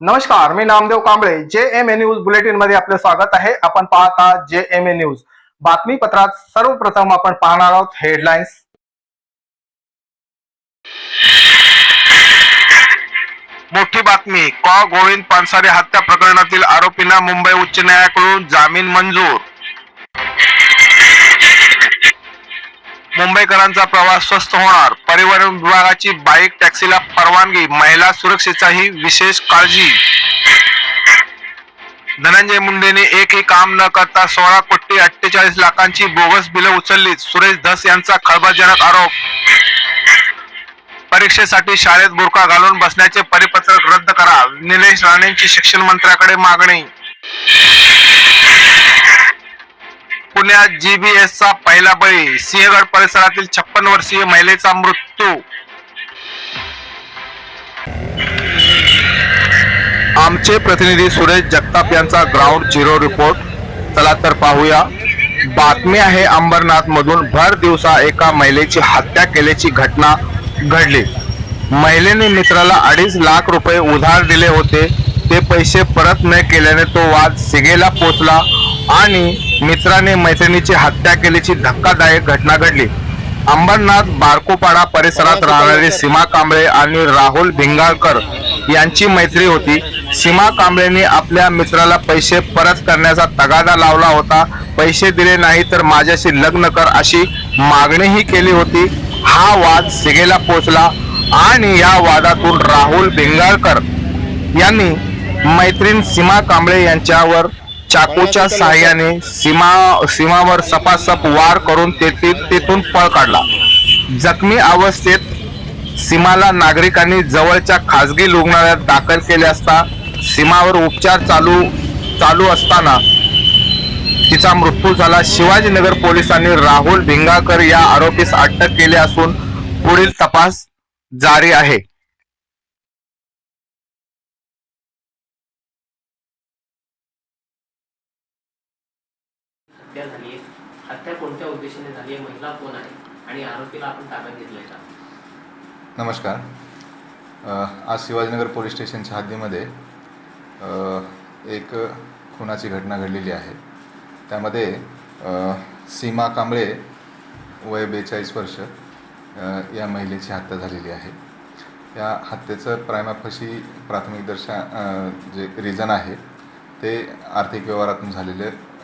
नमस्कार मी नामदेव कांबळे. जे M A news बुलेटिनमध्ये आपले स्वागत आहे. आपण पाहता जे एम ए न्यूज बातमीपत्रात सर्वप्रथम आपण पाहणार आहोत हेडलाईन्स मोठी बातमी. कॉ. गोविंद पानसारे हत्या प्रकरणातील आरोपींना मुंबई उच्च न्यायालयाकडून जामीन मंजूर. मुंबईकरांचा प्रवास स्वस्त होणार. परिवहन विभागाची बाईक टॅक्सीला परवानगी महिला सुरक्षेचाही विशेष काळजी. धनंजय मुंडेने एकही काम न करता सोळा कोटी अठ्ठेचाळीस लाखांची बोगस बिलं उचलली सुरेश धस यांचा खळबळजनक आरोप. परीक्षेसाठी शाळेत बुरखा घालून बसण्याचे परिपत्रक रद्द करा निलेश राणेंची शिक्षण मंत्र्याकडे मागणी. पुण्यात जीबीएस चा पहिला बळी सिंहगड परिसरातील छप्पन वर्षीय महिलेचा मृत्यू. आमचे प्रतिनिधी सुरेश जगताप यांचा ग्राउंड झिरो रिपोर्ट चला तर पाहूया. बातमी आहे अंबरनाथ मधून भर दिवसा एका महिलेची हत्या केल्याची घटना घडली. महिलेने मित्राला अडीच लाख रुपये उधार दिले होते. ते पैसे परत न केल्याने तो वाद सिगेला पोचला आणि मित्राने मैत्रिणीची हत्या केल्याची धक्कादायक घटना घडली. अंबरनाथ बारकोपाडा परिसरात राहणारे सीमा कांबळे आणि राहुल भिंगाळकर यांची मैत्री होती. सीमा कांबळेने आपल्या मित्राला पैसे परत करण्याचा तगादा लावला होता. पैसे दिले नाही तर माझ्याशी लग्न कर अशी मागणीही केली होती. हा वाद सिगेला पोचला आणि या वादातून राहुल भिंगाळकर यांनी मैत्रीण सीमा कांबळे यांच्यावर चाकूच्या सहाय्याने सीमा सीमावर सपासप वार करून तेथील तेथून पळ काढला. जखमी अवस्थेत सीमाला नागरिकांनी जवळच्या खासगी रुग्णालयात दाखल केले असता सीमावर उपचार चालू चालू असताना तिचा मृत्यू झाला. शिवाजीनगर पोलिसांनी राहुल भिंगाकर या आरोपीस अटक केली असून पुढील तपास जारी आहे. हत्या झाली आहे हत्या कोणत्या उद्देशाने झाली आहे महिला कोण आहे? आणि आरोपीला आपण ताब्यात घेतलंय का? नमस्कार. आज शिवाजीनगर पोलीस स्टेशनच्या हद्दीमध्ये एक खुनाची घटना घडलेली आहे. त्यामध्ये सीमा कांबळे वय बेचाळीस वर्ष या महिलेची हत्या झालेली आहे. या हत्येचं प्रायमाफशी प्राथमिक दर्शा जे रिझन आहे ते आर्थिक व्यवहारातून झालेले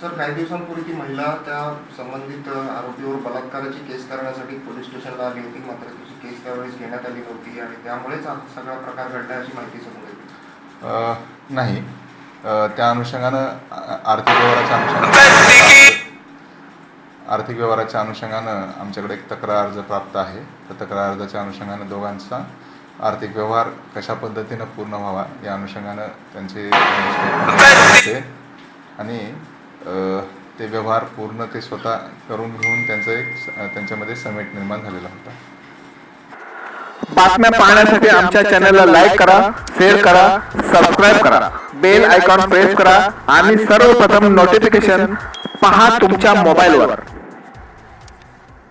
सर काही दिवसांपूर्वी ती महिला त्या संबंधित आरोपीवर बलात्काराची केस करण्यासाठी पोलीस स्टेशनला आली होती. मात्र तिची केस त्यावेळेस घेण्यात आली नव्हती आणि त्यामुळेच हा सगळा प्रकार घडला अशी माहिती समोर येते. नाही. त्या अनुषंगानं आर्थिक व्यवहाराच्या अनुषंगानं आर्थिक व्यवहाराच्या अनुषंगानं आमच्याकडे एक तक्रार अर्ज प्राप्त आहे. त्या तक्रार अर्जाच्या अनुषंगानं दोघांचा आर्थिक व्यवहार कशा पद्धतीनं पूर्ण व्हावा या अनुषंगानं त्यांचे आणि ते व्यवहार पूर्ण ते स्वतः करून घेऊन त्यांचं एक त्यांच्यामध्ये समेट निर्माण झालेला होता. बातम्या पाहण्यासाठी आमच्या चॅनलला लाईक करा शेअर करा सबस्क्राईब करा. बेल आयकॉन प्रेस करा आणि सर्वप्रथम नोटिफिकेशन पहा तुमच्या मोबाईलवर